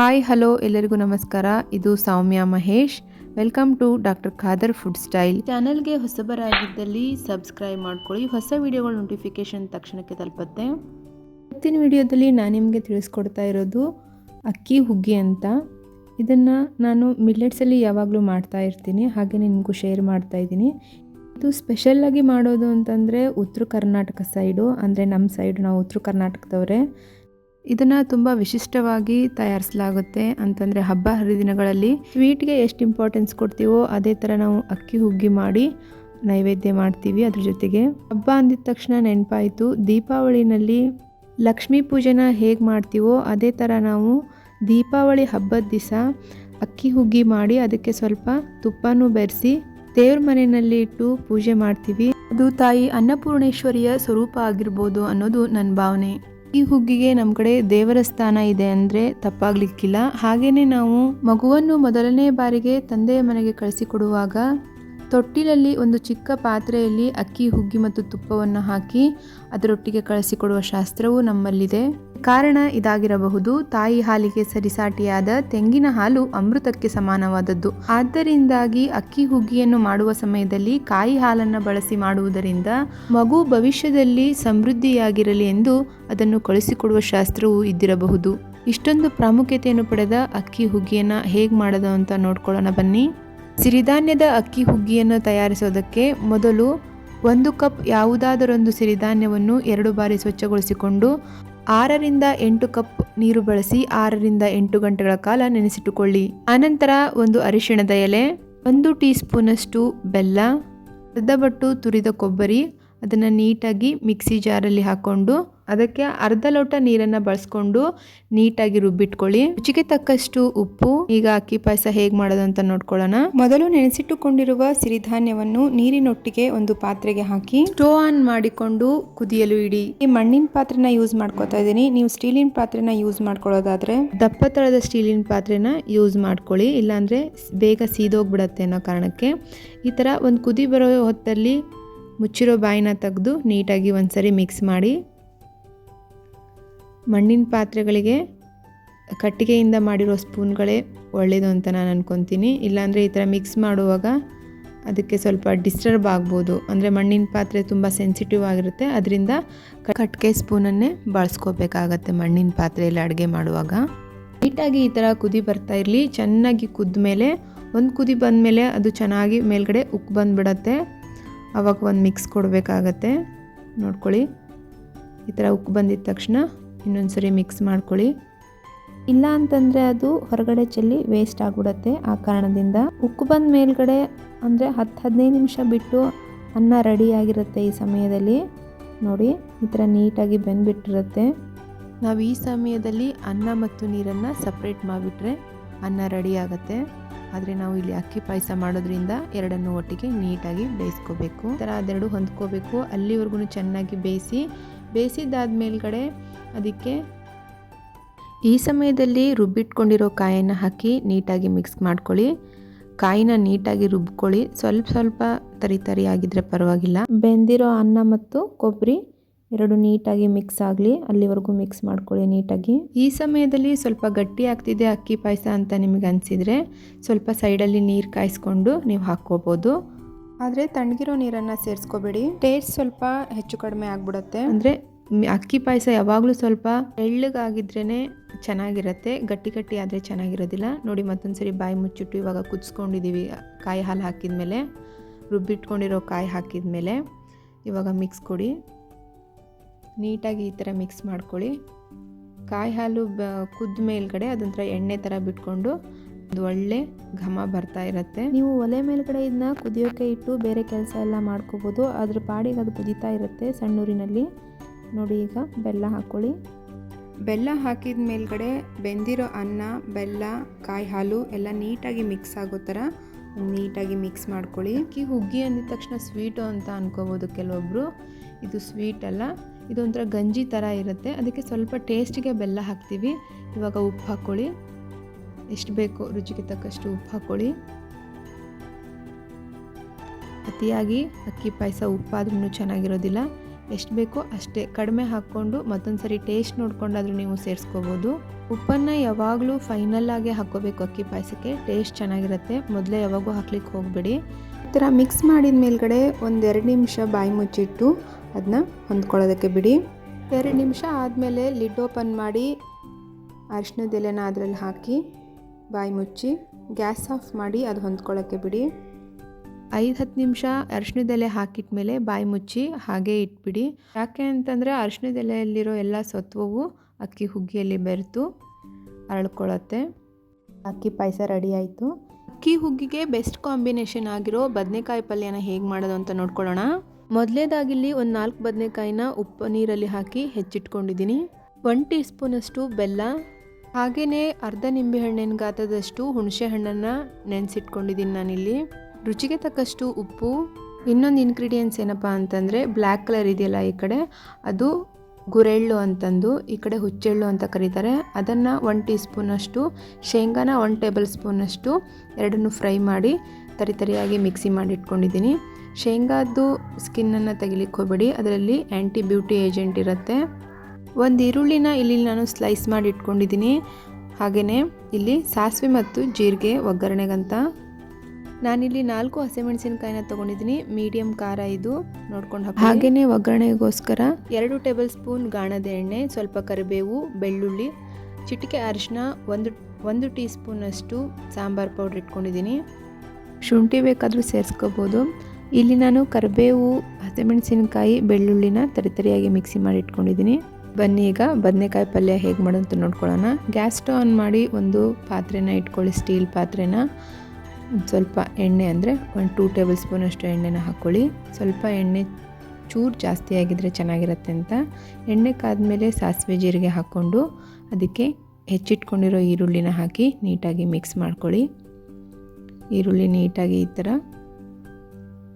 Hi hello ಎಲ್ಲರಿಗೂ ನಮಸ್ಕಾರ. ಇದು Soumya Mahesh. Welcome to doctor Khader food style. ಚಾನಲ್ಗೆ ಹೊಸಬರಾಗಿದ್ದಲ್ಲಿ ಸಬ್ಸ್ಕ್ರೈಬ್ ಮಾಡ್ಕೊಳ್ಳಿ. ಹೊಸ ವಿಡಿಯೋಗಳ ನೋಟಿಫಿಕೇಶನ್ ತಕ್ಷಣಕ್ಕೆ ತಲುಪುತ್ತೆ. ಇವತ್ತಿನ ವಿಡಿಯೋದಲ್ಲಿ ನಾನು ನಿಮಗೆ ತಿಳಿಸ್ಕೊಡ್ತಾ ಇರೋದು ಅಕ್ಕಿ ಹುಗ್ಗಿ ಅಂತ. ಇದನ್ನು ನಾನು ಮಿಲ್ಲೆಟ್ಸಲ್ಲಿ ಯಾವಾಗಲೂ ಮಾಡ್ತಾ ಇರ್ತೀನಿ. ಹಾಗೆ ನಿಮಗೂ ಶೇರ್ ಮಾಡ್ತಾ ಇದ್ದೀನಿ. ಇದು ಸ್ಪೆಷಲ್ಲಾಗಿ ಮಾಡೋದು ಅಂತಂದರೆ ಉತ್ತರ ಕರ್ನಾಟಕ ಸೈಡು. ಅಂದರೆ ನಮ್ಮ ಸೈಡ್ ನಾವು ಉತ್ತರ ಕರ್ನಾಟಕದವರೇ. ಇದನ್ನು ತುಂಬ ವಿಶಿಷ್ಟವಾಗಿ ತಯಾರಿಸಲಾಗುತ್ತೆ ಅಂತಂದರೆ ಹಬ್ಬ ಹರಿದಿನಗಳಲ್ಲಿ ಸ್ವೀಟ್ಗೆ ಎಷ್ಟು ಇಂಪಾರ್ಟೆನ್ಸ್ ಕೊಡ್ತೀವೋ ಅದೇ ಥರ ನಾವು ಅಕ್ಕಿ ಹುಗ್ಗಿ ಮಾಡಿ ನೈವೇದ್ಯ ಮಾಡ್ತೀವಿ ಅದ್ರ ಜೊತೆಗೆ. ಹಬ್ಬ ಅಂದಿದ ತಕ್ಷಣ ನೆನಪಾಯಿತು, ದೀಪಾವಳಿನಲ್ಲಿ ಲಕ್ಷ್ಮೀ ಪೂಜೆನ ಹೇಗೆ ಮಾಡ್ತೀವೋ ಅದೇ ಥರ ನಾವು ದೀಪಾವಳಿ ಹಬ್ಬದ ದಿವಸ ಅಕ್ಕಿ ಹುಗ್ಗಿ ಮಾಡಿ ಅದಕ್ಕೆ ಸ್ವಲ್ಪ ತುಪ್ಪನೂ ಬೆರೆಸಿ ದೇವ್ರ ಮನೆಯಲ್ಲಿ ಇಟ್ಟು ಪೂಜೆ ಮಾಡ್ತೀವಿ. ಅದು ತಾಯಿ ಅನ್ನಪೂರ್ಣೇಶ್ವರಿಯ ಸ್ವರೂಪ ಆಗಿರ್ಬೋದು ಅನ್ನೋದು ನನ್ನ ಭಾವನೆ. ಈ ಹುಗ್ಗಿಗೆ ನಮ್ಮ ಕಡೆ ದೇವರ ಸ್ಥಾನ ಇದೆ ಅಂದರೆ ತಪ್ಪಾಗ್ಲಿಕ್ಕಿಲ್ಲ. ಹಾಗೆಯೇ ನಾವು ಮಗುವನ್ನು ಮೊದಲನೇ ಬಾರಿಗೆ ತಂದೆಯ ಮನೆಗೆ ಕಳಿಸಿಕೊಡುವಾಗ ತೊಟ್ಟಿಲಲ್ಲಿ ಒಂದು ಚಿಕ್ಕ ಪಾತ್ರೆಯಲ್ಲಿ ಅಕ್ಕಿ, ಹುಗ್ಗಿ ಮತ್ತು ತುಪ್ಪವನ್ನು ಹಾಕಿ ಅದರೊಟ್ಟಿಗೆ ಕಳಿಸಿಕೊಡುವ ಶಾಸ್ತ್ರವು ನಮ್ಮಲ್ಲಿದೆ. ಕಾರಣ ಇದಾಗಿರಬಹುದು. ತಾಯಿ ಹಾಲಿಗೆ ಸರಿಸಾಟಿಯಾದ ತೆಂಗಿನ ಹಾಲು ಅಮೃತಕ್ಕೆ ಸಮಾನವಾದದ್ದು. ಆದ್ದರಿಂದಾಗಿ ಅಕ್ಕಿ, ಹುಗ್ಗಿಯನ್ನು ಮಾಡುವ ಸಮಯದಲ್ಲಿ ಕಾಯಿ ಹಾಲನ್ನು ಬಳಸಿ ಮಾಡುವುದರಿಂದ ಮಗು ಭವಿಷ್ಯದಲ್ಲಿ ಸಮೃದ್ಧಿಯಾಗಿರಲಿ ಎಂದು ಅದನ್ನು ಕಳಿಸಿಕೊಡುವ ಶಾಸ್ತ್ರವು ಇದ್ದಿರಬಹುದು. ಇಷ್ಟೊಂದು ಪ್ರಾಮುಖ್ಯತೆಯನ್ನು ಪಡೆದ ಅಕ್ಕಿ, ಹುಗ್ಗಿಯನ್ನು ಹೇಗೆ ಮಾಡೋದು ಅಂತ ನೋಡ್ಕೊಳ್ಳೋಣ ಬನ್ನಿ. ಸಿರಿಧಾನ್ಯದ ಅಕ್ಕಿ ಹುಗ್ಗಿಯನ್ನು ತಯಾರಿಸೋದಕ್ಕೆ ಮೊದಲು ಒಂದು ಕಪ್ ಯಾವುದಾದರೊಂದು ಸಿರಿಧಾನ್ಯವನ್ನು ಎರಡು ಬಾರಿ ಸ್ವಚ್ಛಗೊಳಿಸಿಕೊಂಡು ಆರರಿಂದ ಎಂಟು ಕಪ್ ನೀರು ಬಳಸಿ ಆರರಿಂದ ಎಂಟು ಗಂಟೆಗಳ ಕಾಲ ನೆನೆಸಿಟ್ಟುಕೊಳ್ಳಿ. ಆನಂತರ ಒಂದು ಅರಿಶಿಣದ ಎಲೆ, ಒಂದು ಟೀ ಸ್ಪೂನಷ್ಟು ಬೆಲ್ಲ ಅರ್ಧ ಬಟ್ಟು ತುರಿದ ಕೊಬ್ಬರಿ, ಅದನ್ನು ನೀಟಾಗಿ ಮಿಕ್ಸಿ ಜಾರಲ್ಲಿ ಹಾಕ್ಕೊಂಡು ಅದಕ್ಕೆ ಅರ್ಧ ಲೋಟ ನೀರನ್ನು ಬಳಸ್ಕೊಂಡು ನೀಟಾಗಿ ರುಬ್ಬಿಟ್ಕೊಳ್ಳಿ. ರುಚಿಗೆ ತಕ್ಕಷ್ಟು ಉಪ್ಪು, ಈಗ ಅಕ್ಕಿ ಪಾಯಸ ಹೇಗೆ ಮಾಡೋದು ಅಂತ ನೋಡ್ಕೊಳ್ಳೋಣ. ಮೊದಲು ನೆನೆಸಿಟ್ಟುಕೊಂಡಿರುವ ಸಿರಿಧಾನ್ಯವನ್ನು ನೀರಿನೊಟ್ಟಿಗೆ ಒಂದು ಪಾತ್ರೆಗೆ ಹಾಕಿ, ಸ್ಟೋವ್ ಆನ್ ಮಾಡಿಕೊಂಡು ಕುದಿಯಲು ಇಡಿ. ಈ ಮಣ್ಣಿನ ಪಾತ್ರೆನ ಯೂಸ್ ಮಾಡ್ಕೋತಾ ಇದ್ದೀನಿ. ನೀವು ಸ್ಟೀಲಿನ ಪಾತ್ರೆನ ಯೂಸ್ ಮಾಡ್ಕೊಳ್ಳೋದಾದ್ರೆ ದಪ್ಪ ತಳದ ಸ್ಟೀಲಿನ ಪಾತ್ರೆನ ಯೂಸ್ ಮಾಡ್ಕೊಳ್ಳಿ. ಇಲ್ಲಾಂದ್ರೆ ಬೇಗ ಸೀದೋಗ್ಬಿಡತ್ತೆ ಅನ್ನೋ ಕಾರಣಕ್ಕೆ. ಈ ಥರ ಒಂದು ಕುದಿ ಬರೋ ಹೊತ್ತಲ್ಲಿ ಮುಚ್ಚಿರೋ ಬಾಯಿನ ತೆಗೆದು ನೀಟಾಗಿ ಒಂದ್ಸರಿ ಮಿಕ್ಸ್ ಮಾಡಿ. ಮಣ್ಣಿನ ಪಾತ್ರೆಗಳಿಗೆ ಕಟ್ಟಿಗೆಯಿಂದ ಮಾಡಿರೋ ಸ್ಪೂನ್ಗಳೇ ಒಳ್ಳೆಯದು ಅಂತ ನಾನು ಅಂದ್ಕೊತೀನಿ ಇಲ್ಲಾಂದರೆ ಈ ಥರ ಮಿಕ್ಸ್ ಮಾಡುವಾಗ ಅದಕ್ಕೆ ಸ್ವಲ್ಪ ಡಿಸ್ಟರ್ಬ್ ಆಗ್ಬೋದು. ಅಂದರೆ ಮಣ್ಣಿನ ಪಾತ್ರೆ ತುಂಬ ಸೆನ್ಸಿಟಿವ್ ಆಗಿರುತ್ತೆ. ಅದರಿಂದ ಕಟ್ಟಿಗೆ ಸ್ಪೂನನ್ನೇ ಬಳಸ್ಕೋಬೇಕಾಗತ್ತೆ ಮಣ್ಣಿನ ಪಾತ್ರೆಯಲ್ಲಿ ಅಡುಗೆ ಮಾಡುವಾಗ. ನೀಟಾಗಿ ಈ ಥರ ಕುದಿ ಬರ್ತಾ ಇರಲಿ. ಚೆನ್ನಾಗಿ ಕುದ್ದ ಮೇಲೆ, ಒಂದು ಕುದಿ ಬಂದಮೇಲೆ ಅದು ಚೆನ್ನಾಗಿ ಮೇಲ್ಗಡೆ ಉಕ್ಕು ಬಂದುಬಿಡತ್ತೆ. ಅವಾಗ ಒಂದು ಮಿಕ್ಸ್ ಕೊಡಬೇಕಾಗತ್ತೆ. ನೋಡ್ಕೊಳ್ಳಿ. ಈ ಥರ ಉಕ್ಕು ಬಂದಿದ ತಕ್ಷಣ ಇನ್ನೊಂದು ಸರಿ ಮಿಕ್ಸ್ ಮಾಡ್ಕೊಳ್ಳಿ. ಇಲ್ಲ ಅಂತಂದರೆ ಅದು ಹೊರಗಡೆ ಚೆಲ್ಲಿ ವೇಸ್ಟ್ ಆಗಿಬಿಡತ್ತೆ. ಆ ಕಾರಣದಿಂದ ಉಕ್ಕು ಬಂದ ಮೇಲ್ಗಡೆ ಅಂದರೆ ಹತ್ತು ಹದಿನೈದು ನಿಮಿಷ ಬಿಟ್ಟು ಅನ್ನ ರೆಡಿ ಆಗಿರುತ್ತೆ ಈ ಸಮಯದಲ್ಲಿ. ನೋಡಿ, ಈ ಥರ ನೀಟಾಗಿ ಬೆಂದುಬಿಟ್ಟಿರುತ್ತೆ. ನಾವು ಈ ಸಮಯದಲ್ಲಿ ಅನ್ನ ಮತ್ತು ನೀರನ್ನು ಸಪ್ರೇಟ್ ಮಾಡಿಬಿಟ್ರೆ ಅನ್ನ ರೆಡಿ ಆಗುತ್ತೆ. ಆದರೆ ನಾವು ಇಲ್ಲಿ ಅಕ್ಕಿ ಪಾಯಸ ಮಾಡೋದ್ರಿಂದ ಎರಡನ್ನು ಒಟ್ಟಿಗೆ ನೀಟಾಗಿ ಬೇಯಿಸ್ಕೋಬೇಕು. ಈ ಥರ ಅದೆರಡು ಹೊಂದ್ಕೋಬೇಕು. ಅಲ್ಲಿವರೆಗೂ ಚೆನ್ನಾಗಿ ಬೇಯಿಸಿ ಬೇಯಿಸಿದ್ದಾದ ಮೇಲ್ಗಡೆ ಅದಕ್ಕೆ ಈ ಸಮಯದಲ್ಲಿ ರುಬ್ಬಿಟ್ಕೊಂಡಿರೋ ಕಾಯನ್ನು ಹಾಕಿ ನೀಟಾಗಿ ಮಿಕ್ಸ್ ಮಾಡ್ಕೊಳ್ಳಿ. ಕಾಯಿನ ನೀಟಾಗಿ ರುಬ್ಕೊಳ್ಳಿ. ಸ್ವಲ್ಪ ಸ್ವಲ್ಪ ತರಿ ತರಿ ಆಗಿದ್ರೆ ಪರವಾಗಿಲ್ಲ. ಬೆಂದಿರೋ ಅನ್ನ ಮತ್ತು ಕೊಬ್ಬರಿ ಎರಡು ನೀಟಾಗಿ ಮಿಕ್ಸ್ ಆಗಲಿ. ಅಲ್ಲಿವರೆಗೂ ಮಿಕ್ಸ್ ಮಾಡ್ಕೊಳ್ಳಿ ನೀಟಾಗಿ. ಈ ಸಮಯದಲ್ಲಿ ಸ್ವಲ್ಪ ಗಟ್ಟಿ ಆಗ್ತಿದೆ ಅಕ್ಕಿ ಪಾಯಸ ಅಂತ ನಿಮಗೆ ಅನಿಸಿದರೆ ಸ್ವಲ್ಪ ಸೈಡಲ್ಲಿ ನೀರು ಕಾಯಿಸ್ಕೊಂಡು ನೀವು ಹಾಕ್ಕೋಬೋದು. ಆದರೆ ತಣ್ಣಗಿರೋ ನೀರನ್ನು ಸೇರಿಸ್ಕೋಬೇಡಿ. ಟೇಸ್ಟ್ ಸ್ವಲ್ಪ ಹೆಚ್ಚು ಕಡಿಮೆ ಆಗ್ಬಿಡುತ್ತೆ. ಅಂದರೆ ಅಕ್ಕಿ ಪಾಯಸ ಯಾವಾಗಲೂ ಸ್ವಲ್ಪ ಎಳ್ಳಗಾಗಿದ್ರೇ ಚೆನ್ನಾಗಿರುತ್ತೆ, ಗಟ್ಟಿ ಗಟ್ಟಿ ಆದರೆ ಚೆನ್ನಾಗಿರೋದಿಲ್ಲ. ನೋಡಿ ಮತ್ತೊಂದು ಸರಿ ಬಾಯಿ ಮುಚ್ಚಿಟ್ಟು ಇವಾಗ ಕುದಿಸ್ಕೊಂಡಿದ್ದೀವಿ ಕಾಯಿ ಹಾಲು ಹಾಕಿದ ಮೇಲೆ ರುಬ್ಬಿಟ್ಕೊಂಡಿರೋ ಕಾಯಿ ಹಾಕಿದ ಮೇಲೆ ಇವಾಗ ಮಿಕ್ಸ್ ಕೊಡಿ. ನೀಟಾಗಿ ಈ ಥರ ಮಿಕ್ಸ್ ಮಾಡ್ಕೊಳ್ಳಿ. ಕಾಯಿ ಹಾಲು ಬ, ಕುದ್ದ ಮೇಲ್ಗಡೆ ಅದೊಂಥರ ಎಣ್ಣೆ ಥರ ಬಿಟ್ಕೊಂಡು ಒಂದು ಒಳ್ಳೆ ಘಮ ಬರ್ತಾ ಇರುತ್ತೆ. ನೀವು ಒಲೆ ಮೇಲ್ಗಡೆ ಇದನ್ನ ಕುದಿಯೋಕೆ ಇಟ್ಟು ಬೇರೆ ಕೆಲಸ ಎಲ್ಲ ಮಾಡ್ಕೋಬೋದು. ಅದ್ರ ಪಾಡಿಗೆ ಅದು ಕುದೀತಾ ಇರುತ್ತೆ ಸಣ್ಣೂರಿನಲ್ಲಿ. ನೋಡಿ ಈಗ ಬೆಲ್ಲ ಹಾಕ್ಕೊಳ್ಳಿ ಬೆಲ್ಲ ಹಾಕಿದ ಮೇಲ್ಗಡೆ ಬೆಂದಿರೋ ಅನ್ನ ಬೆಲ್ಲ ಕಾಯಿ ಹಾಲು ಎಲ್ಲ ನೀಟಾಗಿ ಮಿಕ್ಸ್ ಆಗೋ ಥರ ನೀಟಾಗಿ ಮಿಕ್ಸ್ ಮಾಡ್ಕೊಳ್ಳಿ. ಅಕ್ಕಿ ಹುಗ್ಗಿ ಅಂದಿದ ತಕ್ಷಣ ಸ್ವೀಟು ಅಂತ ಅನ್ಕೋಬೋದು ಕೆಲವೊಬ್ಬರು ಇದು ಸ್ವೀಟ್ ಅಲ್ಲ ಇದೊಂಥರ ಗಂಜಿ ಥರ ಇರುತ್ತೆ. ಅದಕ್ಕೆ ಸ್ವಲ್ಪ ಟೇಸ್ಟಿಗೆ ಬೆಲ್ಲ ಹಾಕ್ತೀವಿ. ಇವಾಗ ಉಪ್ಪು ಹಾಕ್ಕೊಳ್ಳಿ ಎಷ್ಟು ಬೇಕೋ ರುಚಿಗೆ ತಕ್ಕಷ್ಟು ಉಪ್ಪು ಹಾಕ್ಕೊಳ್ಳಿ ಅತಿಯಾಗಿ ಅಕ್ಕಿ ಪಾಯಸ ಉಪ್ಪಾದ್ರೂ ಚೆನ್ನಾಗಿರೋದಿಲ್ಲ. ಎಷ್ಟು ಬೇಕೋ ಅಷ್ಟೇ. ಕಡಿಮೆ ಹಾಕ್ಕೊಂಡು ಮತ್ತೊಂದು ಸರಿ ಟೇಸ್ಟ್ ನೋಡ್ಕೊಂಡಾದ್ರೂ ನೀವು ಸೇರಿಸ್ಕೋಬೋದು. ಉಪ್ಪನ್ನು ಯಾವಾಗಲೂ ಫೈನಲ್ ಆಗಿ ಹಾಕ್ಕೋಬೇಕು ಅಕ್ಕಿ ಪಾಯಸಕ್ಕೆ. ಟೇಸ್ಟ್ ಚೆನ್ನಾಗಿರುತ್ತೆ. ಮೊದಲೇ ಯಾವಾಗೂ ಹಾಕ್ಲಿಕ್ಕೆ ಹೋಗಬೇಡಿ. ಈ ಥರ ಮಿಕ್ಸ್ ಮಾಡಿದ ಮೇಲ್ಗಡೆ ಒಂದೆರಡು ನಿಮಿಷ ಬಾಯಿ ಮುಚ್ಚಿಟ್ಟು ಅದನ್ನ ಹೊಂದ್ಕೊಳ್ಳೋದಕ್ಕೆ ಬಿಡಿ. ಎರಡು ನಿಮಿಷ ಆದಮೇಲೆ ಲಿಡ್ ಓಪನ್ ಮಾಡಿ ಅರಿಶಿನದ ಎಲೆನ ಅದರಲ್ಲಿ ಹಾಕಿ ಬಾಯಿ ಮುಚ್ಚಿ ಗ್ಯಾಸ್ ಆಫ್ ಮಾಡಿ ಅದು ಹೊಂದ್ಕೊಳ್ಳೋಕ್ಕೆ ಬಿಡಿ. ಐದು ಹತ್ತು ನಿಮಿಷ ಅರಿಶಿನದ ಎಲೆ ಹಾಕಿಟ್ಮೇಲೆ ಬಾಯಿ ಮುಚ್ಚಿ ಹಾಗೆ ಇಟ್ಬಿಡಿ. ಯಾಕೆ ಅಂತಂದರೆ ಅರಿಶಿನದ ಎಲೆಯಲ್ಲಿರೋ ಎಲ್ಲ ಸತ್ವವು ಅಕ್ಕಿ ಹುಗ್ಗಿಯಲ್ಲಿ ಬೆರೆತು ಅರಳ್ಕೊಳ್ಳುತ್ತೆ. ಅಕ್ಕಿ ಪಾಯಸ ರೆಡಿ ಆಯಿತು. ಅಕ್ಕಿ ಹುಗ್ಗಿಗೆ ಬೆಸ್ಟ್ ಕಾಂಬಿನೇಷನ್ ಆಗಿರೋ ಬದನೆಕಾಯಿ ಪಲ್ಯನ ಹೇಗೆ ಮಾಡೋದು ಅಂತ ನೋಡ್ಕೊಳ್ಳೋಣ. ಮೊದಲೇದಾಗಿಲ್ಲಿ ಒಂದು ನಾಲ್ಕು ಬದನೆಕಾಯಿನ ಉಪ್ಪು ನೀರಲ್ಲಿ ಹಾಕಿ ಹೆಚ್ಚಿಟ್ಕೊಂಡಿದ್ದೀನಿ. ಒನ್ ಟೀ ಸ್ಪೂನಷ್ಟು ಬೆಲ್ಲ ಹಾಗೆಯೇ ಅರ್ಧ ನಿಂಬೆಹಣ್ಣಿನ ಗಾತ್ರದಷ್ಟು ಹುಣಸೆ ಹಣ್ಣನ್ನು ನೆನೆಸಿಟ್ಕೊಂಡಿದ್ದೀನಿ ನಾನಿಲ್ಲಿ. ರುಚಿಗೆ ತಕ್ಕಷ್ಟು ಉಪ್ಪು, ಇನ್ನೊಂದು ಇನ್ಗ್ರೀಡಿಯೆಂಟ್ಸ್ ಏನಪ್ಪ ಅಂತಂದರೆ ಬ್ಲ್ಯಾಕ್ ಕಲರ್ ಇದೆಯಲ್ಲ ಈ ಕಡೆ, ಅದು ಗುರೆಳ್ಳು ಅಂತಂದು, ಈ ಕಡೆ ಹುಚ್ಚೆಳ್ಳು ಅಂತ ಕರೀತಾರೆ. ಅದನ್ನು ಒನ್ ಟೀ ಸ್ಪೂನಷ್ಟು ಶೇಂಗಾನ ಒನ್ ಟೇಬಲ್ ಸ್ಪೂನಷ್ಟು ಎರಡನ್ನೂ ಫ್ರೈ ಮಾಡಿ ತರಿ ತರಿಯಾಗಿ ಮಿಕ್ಸಿ ಮಾಡಿ ಇಟ್ಕೊಂಡಿದ್ದೀನಿ ಶೇಂಗಾದ್ದು ಸ್ಕಿನ್ನನ್ನು ತೆಗಿಲಿಕ್ಕೆ ಹೋಗಬೇಡಿ, ಅದರಲ್ಲಿ ಆ್ಯಂಟಿ ಬ್ಯೂಟಿ ಏಜೆಂಟ್ ಇರುತ್ತೆ. ಒಂದು ಈರುಳ್ಳಿನ ಇಲ್ಲಿ ನಾನು ಸ್ಲೈಸ್ ಮಾಡಿ ಇಟ್ಕೊಂಡಿದ್ದೀನಿ ಹಾಗೆಯೇ ಇಲ್ಲಿ ಸಾಸಿವೆ ಮತ್ತು ಜೀರಿಗೆ ಒಗ್ಗರಣೆಗಂತ ನಾನಿಲ್ಲಿ ನಾಲ್ಕು ಹಸಿಮೆಣಸಿನಕಾಯಿನ ತಗೊಂಡಿದ್ದೀನಿ. ಮೀಡಿಯಂ ಖಾರ ಇದು. ನೋಡ್ಕೊಂಡು ಹಾಗೆಯೇ ಒಗ್ಗರಣೆಗೋಸ್ಕರ ಎರಡು ಟೇಬಲ್ ಸ್ಪೂನ್ ಗಾಣದ ಎಣ್ಣೆ ಸ್ವಲ್ಪ ಕರಿಬೇವು ಬೆಳ್ಳುಳ್ಳಿ ಚಿಟಿಕೆ ಅರಿಶಿನ ಒಂದು ಒಂದು ಟೀ ಸ್ಪೂನಷ್ಟು ಸಾಂಬಾರು ಪೌಡ್ರ್ ಇಟ್ಕೊಂಡಿದ್ದೀನಿ. ಶುಂಠಿ ಬೇಕಾದರೂ ಸೇರಿಸ್ಕೋಬೋದು. ಇಲ್ಲಿ ನಾನು ಕರಿಬೇವು ಹಸಿಮೆಣಸಿನಕಾಯಿ ಬೆಳ್ಳುಳ್ಳಿನ ತರಿತರಿಯಾಗಿ ಮಿಕ್ಸಿ ಮಾಡಿ ಇಟ್ಕೊಂಡಿದ್ದೀನಿ. ಬನ್ನಿ ಈಗ ಬದನೆಕಾಯಿ ಪಲ್ಯ ಹೇಗೆ ಮಾಡೋದು ನೋಡ್ಕೊಳ್ಳೋಣ. ಗ್ಯಾಸ್ ಸ್ಟವ್ ಆನ್ ಮಾಡಿ ಒಂದು ಪಾತ್ರೆನ ಇಟ್ಕೊಳ್ಳಿ ಸ್ಟೀಲ್ ಪಾತ್ರೆನ. ಸ್ವಲ್ಪ ಎಣ್ಣೆ ಅಂದರೆ ಒಂದು ಟೂ ಟೇಬಲ್ ಸ್ಪೂನಷ್ಟು ಎಣ್ಣೆನ ಹಾಕ್ಕೊಳ್ಳಿ. ಸ್ವಲ್ಪ ಎಣ್ಣೆ ಚೂರು ಜಾಸ್ತಿ ಆಗಿದ್ರೆ ಚೆನ್ನಾಗಿರುತ್ತೆ ಅಂತ. ಎಣ್ಣೆ ಕಾದಮೇಲೆ ಸಾಸಿವೆ ಜೀರಿಗೆ ಹಾಕ್ಕೊಂಡು ಅದಕ್ಕೆ ಹೆಚ್ಚಿಟ್ಕೊಂಡಿರೋ ಈರುಳ್ಳಿನ ಹಾಕಿ ನೀಟಾಗಿ ಮಿಕ್ಸ್ ಮಾಡ್ಕೊಳ್ಳಿ. ಈರುಳ್ಳಿ ನೀಟಾಗಿ ಈ ಥರ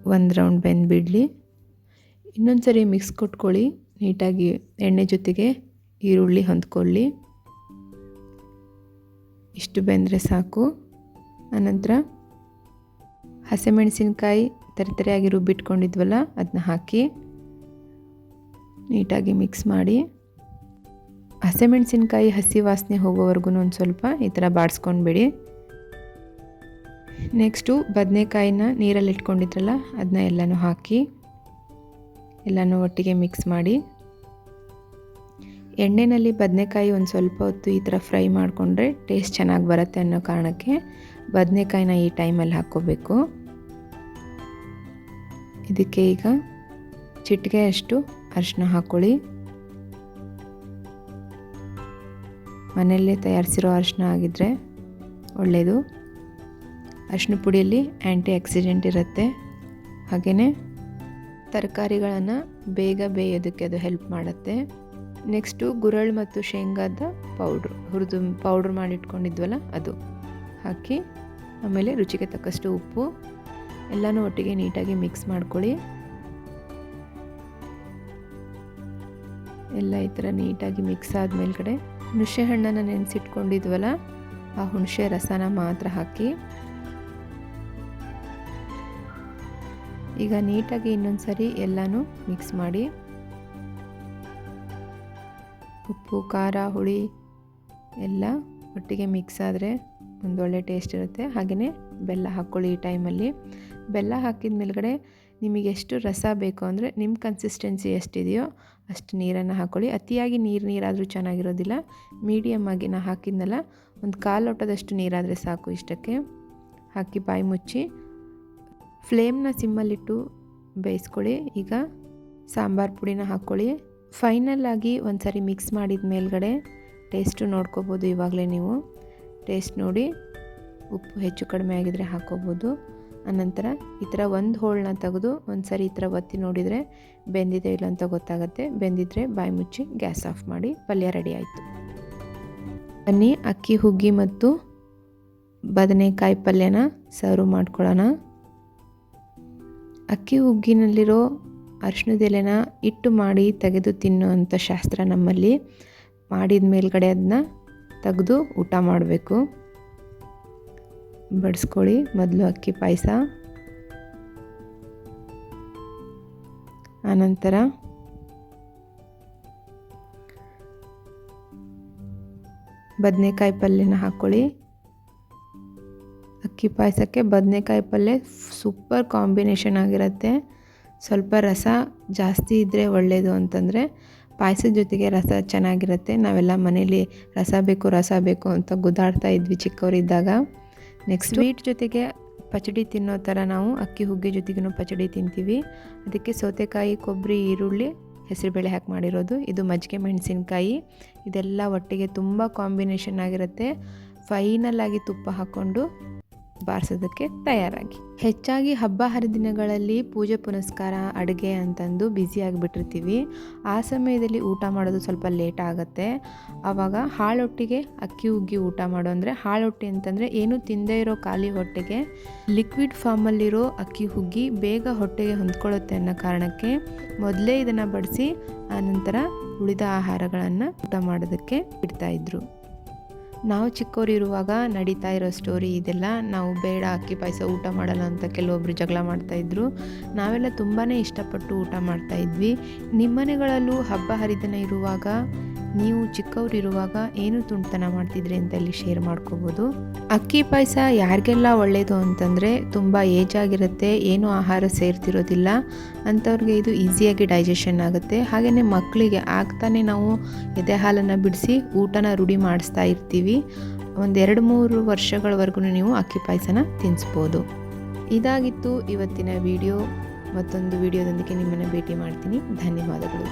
ಒಂದು ರೌಂಡ್ ಬೆಂದುಬಿಡಲಿ. ಇನ್ನೊಂದು ಸರಿ ಮಿಕ್ಸ್ ಕೊಟ್ಕೊಳ್ಳಿ. ನೀಟಾಗಿ ಎಣ್ಣೆ ಜೊತೆಗೆ ಈರುಳ್ಳಿ ಹೊಂದ್ಕೊಳ್ಳಿ. ಇಷ್ಟು ಬೆಂದರೆ ಸಾಕು. ಆನಂತರ ಹಸಿಮೆಣಸಿನ್ಕಾಯಿ ತರಿತರಿಯಾಗಿ ರುಬ್ಬಿಟ್ಕೊಂಡಿದ್ವಲ್ಲ ಅದನ್ನ ಹಾಕಿ ನೀಟಾಗಿ ಮಿಕ್ಸ್ ಮಾಡಿ. ಹಸಿಮೆಣಸಿನ್ಕಾಯಿ ಹಸಿ ವಾಸನೆ ಹೋಗೋವರೆಗೂ ಒಂದು ಸ್ವಲ್ಪ ಈ ಥರ ಬಾಡಿಸ್ಕೊಂಡ್ಬಿಡಿ. ನೆಕ್ಸ್ಟು ಬದನೆಕಾಯಿನ ನೀರಲ್ಲಿ ಇಟ್ಕೊಂಡಿದ್ರಲ್ಲ ಅದನ್ನ ಎಲ್ಲನೂ ಹಾಕಿ ಎಲ್ಲನೂ ಒಟ್ಟಿಗೆ ಮಿಕ್ಸ್ ಮಾಡಿ. ಎಣ್ಣೆಯಲ್ಲಿ ಬದನೆಕಾಯಿ ಒಂದು ಸ್ವಲ್ಪ ಹೊತ್ತು ಈ ಥರ ಫ್ರೈ ಮಾಡಿಕೊಂಡ್ರೆ ಟೇಸ್ಟ್ ಚೆನ್ನಾಗಿ ಬರುತ್ತೆ ಅನ್ನೋ ಕಾರಣಕ್ಕೆ ಬದನೆಕಾಯಿನ ಈ ಟೈಮಲ್ಲಿ ಹಾಕ್ಕೋಬೇಕು. ಇದಕ್ಕೆ ಈಗ ಚಿಟಿಕೆ ಅಷ್ಟು ಅರಿಶಿನ ಹಾಕ್ಕೊಳ್ಳಿ ಮನೆಯಲ್ಲೇ ತಯಾರಿಸಿರೋ ಅರಿಶಿನ ಆಗಿದ್ದರೆ ಒಳ್ಳೆಯದು ಅರಿಶಿನ ಪುಡಿಯಲ್ಲಿ ಆ್ಯಂಟಿ ಆಕ್ಸಿಡೆಂಟ್ ಇರುತ್ತೆ. ಹಾಗೆಯೇ ತರಕಾರಿಗಳನ್ನು ಬೇಗ ಬೇಯೋದಕ್ಕೆ ಅದು ಹೆಲ್ಪ್ ಮಾಡುತ್ತೆ. ನೆಕ್ಸ್ಟು ಗುರಳ್ ಮತ್ತು ಶೇಂಗಾದ ಪೌಡ್ರ್ ಹುರಿದು ಪೌಡ್ರ್ ಮಾಡಿಟ್ಕೊಂಡಿದ್ವಲ್ಲ ಅದು ಹಾಕಿ ಆಮೇಲೆ ರುಚಿಗೆ ತಕ್ಕಷ್ಟು ಉಪ್ಪು. ಎಲ್ಲನೂ ಒಟ್ಟಿಗೆ ನೀಟಾಗಿ ಮಿಕ್ಸ್ ಮಾಡ್ಕೊಳ್ಳಿ. ಎಲ್ಲ ಈ ಥರ ನೀಟಾಗಿ ಮಿಕ್ಸ್ ಆದ ಮೇಲ್ಗಡೆ ಹುಣಸೆ ಹಣ್ಣನ್ನು ನೆನೆಸಿಟ್ಕೊಂಡಿದ್ವಲ್ಲ, ಆ ಹುಣಸೆ ರಸನ ಮಾತ್ರ ಹಾಕಿ. ಈಗ ನೀಟಾಗಿ ಇನ್ನೊಂದು ಸರಿ ಎಲ್ಲನೂ ಮಿಕ್ಸ್ ಮಾಡಿ. ಉಪ್ಪು, ಖಾರ, ಹುಳಿ ಎಲ್ಲ ಒಟ್ಟಿಗೆ ಮಿಕ್ಸ್ ಆದರೆ ಒಂದೊಳ್ಳೆ ಟೇಸ್ಟ್ ಇರುತ್ತೆ. ಹಾಗೆಯೇ ಬೆಲ್ಲ ಹಾಕ್ಕೊಳ್ಳಿ ಈ ಟೈಮಲ್ಲಿ ಬೆಲ್ಲ ಹಾಕಿದ ಮೇಲುಗಡೆ ನಿಮಗೆ ಎಷ್ಟು ರಸ ಬೇಕು ಅಂದರೆ ನಿಮ್ಮ ಕನ್ಸಿಸ್ಟೆನ್ಸಿ ಎಷ್ಟಿದೆಯೋ ಅಷ್ಟು ನೀರನ್ನು ಹಾಕ್ಕೊಳ್ಳಿ. ಅತಿಯಾಗಿ ನೀರು ನೀರಾದರೂ ಚೆನ್ನಾಗಿರೋದಿಲ್ಲ. ಮೀಡಿಯಮ್ ಆಗಿ ನಾ ಹಾಕಿದ್ನಲ್ಲ, ಒಂದು ಕಾಲು ಲೋಟದಷ್ಟು ನೀರಾದರೆ ಸಾಕು ಇಷ್ಟಕ್ಕೆ. ಹಾಕಿ ಬಾಯಿ ಮುಚ್ಚಿ. ಫ್ಲೇಮ್ನ ಸಿಮ್ಮಲ್ಲಿಟ್ಟು ಬೇಯಿಸ್ಕೊಳ್ಳಿ. ಈಗ ಸಾಂಬಾರು ಪುಡಿನ ಹಾಕ್ಕೊಳ್ಳಿ. ಫೈನಲ್ ಆಗಿ ಒಂದು ಸಾರಿ ಮಿಕ್ಸ್ ಮಾಡಿದ ಮೇಲ್ಗಡೆ ಟೇಸ್ಟು ನೋಡ್ಕೋಬೋದು ಇವಾಗಲೇ ನೀವು. ಟೇಸ್ಟ್ ನೋಡಿ. ಉಪ್ಪು ಹೆಚ್ಚು ಕಡಿಮೆ ಆಗಿದರೆ ಹಾಕೋಬೋದು. ಆನಂತರ ಈ ಥರ ಒಂದು ಹೋಳನ್ನ ತೆಗೆದು ಒಂದು ಸರಿ ಈ ಥರ ಒತ್ತಿ ನೋಡಿದರೆ ಬೆಂದಿದೆ ಇಲ್ಲ ಅಂತ ಗೊತ್ತಾಗುತ್ತೆ. ಬೆಂದಿದ್ರೆ ಬಾಯಿ ಮುಚ್ಚಿ ಗ್ಯಾಸ್ ಆಫ್ ಮಾಡಿ ಪಲ್ಯ ರೆಡಿ ಆಯಿತು. ಬನ್ನಿ, ಅಕ್ಕಿ, ಹುಗ್ಗಿ ಮತ್ತು ಬದನೆಕಾಯಿ ಪಲ್ಯನ ಸರ್ವ್ ಮಾಡ್ಕೊಳ್ಳೋಣ. ಅಕ್ಕಿ, ಹುಗ್ಗಿನಲ್ಲಿರೋ ಅರಿಶಿಣದ ಎಲೆನ ಇಟ್ಟು ಮಾಡಿ ತೆಗೆದು ತಿನ್ನುವಂಥ ಶಾಸ್ತ್ರ ನಮ್ಮಲ್ಲಿ. ಮಾಡಿದ ಮೇಲ್ಗಡೆ ಅದನ್ನ ತೆಗೆದು ಊಟ ಮಾಡಬೇಕು. ಬಡಿಸ್ಕೊಳ್ಳಿ ಮೊದಲು ಅಕ್ಕಿ ಪಾಯಸ. ಆನಂತರ ಬದನೆಕಾಯಿ ಪಲ್ಯನ ಹಾಕ್ಕೊಳ್ಳಿ ಅಕ್ಕಿ ಪಾಯಸಕ್ಕೆ ಬದನೆಕಾಯಿ ಪಲ್ಯ ಸೂಪರ್ ಕಾಂಬಿನೇಷನ್ ಆಗಿರುತ್ತೆ. ಸ್ವಲ್ಪ ರಸ ಜಾಸ್ತಿ ಇದ್ದರೆ ಒಳ್ಳೆಯದು ಅಂತಂದರೆ ಪಾಯಸದ ಜೊತೆಗೆ ರಸ ಚೆನ್ನಾಗಿರುತ್ತೆ. ನಾವೆಲ್ಲ ಮನೇಲಿ ರಸ ಬೇಕು ರಸ ಬೇಕು ಅಂತ ಗುದ್ದಾಡ್ತಾ ಇದ್ವಿ ಚಿಕ್ಕವರಿದ್ದಾಗ. ನೆಕ್ಸ್ಟ್ ಸ್ವೀಟ್ ಜೊತೆಗೆ ಪಚಡಿ ತಿನ್ನೋ ಥರ ನಾವು ಅಕ್ಕಿ ಹುಗ್ಗಿ ಜೊತೆಗೂ ಪಚಡಿ ತಿಂತೀವಿ. ಅದಕ್ಕೆ ಸೌತೆಕಾಯಿ, ಕೊಬ್ಬರಿ, ಈರುಳ್ಳಿ, ಹೆಸರುಬೇಳೆ ಹಾಕಿ ಮಾಡಿರೋದು. ಇದು ಮಜ್ಜಿಗೆ ಮೆಣಸಿನಕಾಯಿ. ಇದೆಲ್ಲ ಒಟ್ಟಿಗೆ ತುಂಬ ಕಾಂಬಿನೇಷನ್ ಆಗಿರುತ್ತೆ. ಫೈನಲ್ ಆಗಿ ತುಪ್ಪ ಹಾಕ್ಕೊಂಡು ಬಾರಿಸೋದಕ್ಕೆ ತಯಾರಾಗಿ. ಹೆಚ್ಚಾಗಿ ಹಬ್ಬ ಹರಿದಿನಗಳಲ್ಲಿ ಪೂಜೆ ಪುನಸ್ಕಾರ, ಅಡುಗೆ ಅಂತಂದು ಆಗಿಬಿಟ್ಟಿರ್ತೀವಿ. ಆ ಸಮಯದಲ್ಲಿ ಊಟ ಮಾಡೋದು ಸ್ವಲ್ಪ ಲೇಟ್ ಆಗುತ್ತೆ. ಆವಾಗ ಹಾಳೊಟ್ಟಿಗೆ ಅಕ್ಕಿ ಉಗ್ಗಿ ಊಟ ಮಾಡೋ ಅಂದರೆ ಹಾಳೊಟ್ಟಿ ಅಂತಂದರೆ ಏನು ತಿಂದೇ ಇರೋ ಖಾಲಿ ಹೊಟ್ಟೆಗೆ ಲಿಕ್ವಿಡ್ ಫಾರ್ಮಲ್ಲಿರೋ ಅಕ್ಕಿ ಹುಗ್ಗಿ ಬೇಗ ಹೊಟ್ಟೆಗೆ ಹೊಂದ್ಕೊಳ್ಳುತ್ತೆ ಅನ್ನೋ ಕಾರಣಕ್ಕೆ ಮೊದಲೇ ಇದನ್ನು ಬಡಿಸಿ ಆನಂತರ ಉಳಿದ ಆಹಾರಗಳನ್ನು ಊಟ ಮಾಡೋದಕ್ಕೆ ಬಿಡ್ತಾಯಿದ್ರು ನಾವು ಚಿಕ್ಕವರಿರುವಾಗ ನಡೀತಾ ಇರೋ ಸ್ಟೋರಿ ಇದೆಲ್ಲ. ನಾವು ಬೇಡ, ಅಕ್ಕಿ ಪಾಯಸ ಊಟ ಮಾಡಲ್ಲ ಅಂತ ಕೆಲವೊಬ್ರು ಜಗಳ ಮಾಡ್ತಾಯಿದ್ರು ನಾವೆಲ್ಲ ತುಂಬಾ ಇಷ್ಟಪಟ್ಟು ಊಟ ಮಾಡ್ತಾಯಿದ್ವಿ ನಿಮ್ಮನೆಗಳಲ್ಲೂ ಹಬ್ಬ ಹರಿದಿನ ಇರುವಾಗ ನೀವು ಚಿಕ್ಕವರಿರುವಾಗ ಏನು ತುಂಟತನ ಮಾಡ್ತಿದ್ರಿ ಅಂತ ಇಲ್ಲಿ ಶೇರ್ ಮಾಡ್ಕೋಬೋದು. ಅಕ್ಕಿ ಪಾಯಸ ಯಾರಿಗೆಲ್ಲ ಒಳ್ಳೆಯದು ಅಂತಂದರೆ ತುಂಬ ಏಜ್ ಆಗಿರುತ್ತೆ, ಏನು ಆಹಾರ ಸೇರ್ತಿರೋದಿಲ್ಲ, ಅಂಥವ್ರಿಗೆ ಇದು ಈಸಿಯಾಗಿ ಡೈಜೆಷನ್ ಆಗುತ್ತೆ. ಹಾಗೆಯೇ ಮಕ್ಕಳಿಗೆ ಆಗ್ತಾನೆ ನಾವು ಎದೆ ಹಾಲನ್ನು ಬಿಡಿಸಿ ಊಟನ ರೂಢಿ ಮಾಡಿಸ್ತಾ ಇರ್ತೀವಿ. ಒಂದೆರಡು ಮೂರು ವರ್ಷಗಳವರೆಗೂ ನೀವು ಅಕ್ಕಿ ಪಾಯಸನ ತಿನ್ನಿಸ್ಬೋದು ಇದಾಗಿತ್ತು ಇವತ್ತಿನ ವಿಡಿಯೋ ಮತ್ತೊಂದು ವಿಡಿಯೋದೊಂದಿಗೆ ನಿಮ್ಮನ್ನು ಭೇಟಿ ಮಾಡ್ತೀನಿ. ಧನ್ಯವಾದಗಳು.